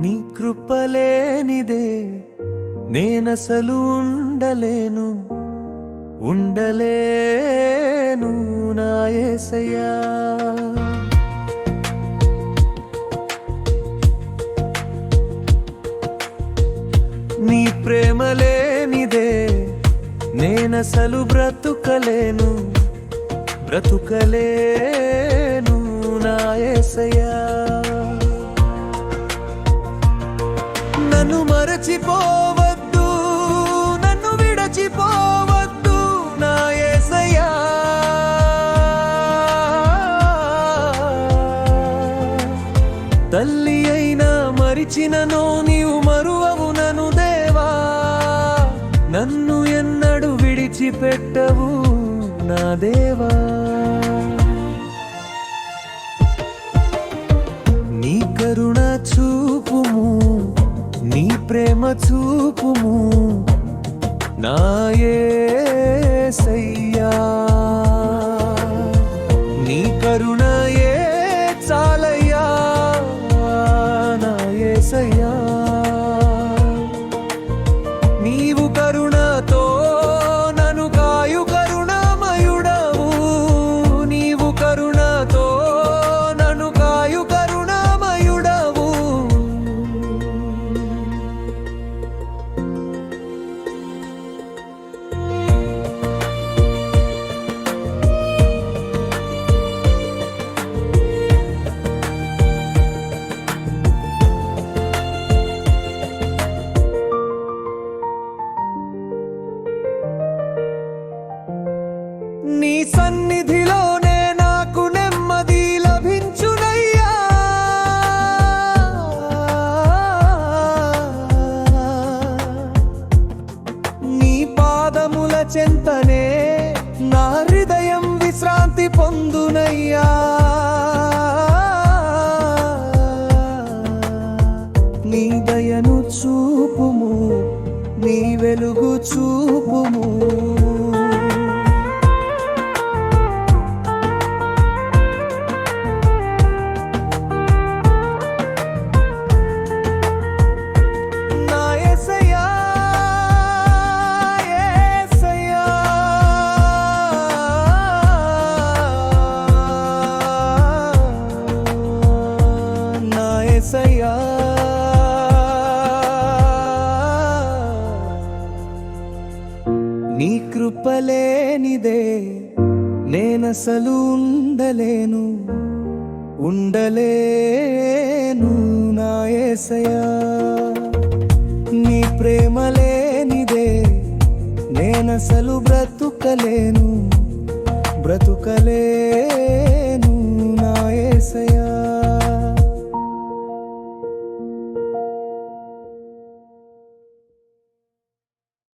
నీ కృపలేనిదే నేనసలు ఉండలేను ఉండలేను నా ఏసయ్యా. నేనసలు బ్రతుకలేను బ్రతుకలేను నా యేసయ్యా నన్ను మరచిపోవద్దు నన్ను విడచిపోవద్దు నా యేసయ్యా తల్లి అయినా మరిచినను నీవు మరువవు నను దేవా. నన్ను విడిచిపెట్టవు నా దేవా. నీ కరుణ చూపుము నీ ప్రేమ చూపుము నాయే యేసయ్యా నీ కరుణ ఏ చాలయ్యా నా సయ్యా. నీవు కరుణ చెంతనే నా హృదయం విశ్రాంతి పొందునయ్యా. నీ దయను చూపుము నీ వెలుగు చూపుము. నా నీ కృపలేనిదే నేనసలు ఉండలేను ఉండలేను నా యేసయ్యా నీ ప్రేమ లేనిదే నేనసలు బ్రతుకలేను బ్రతుకలేను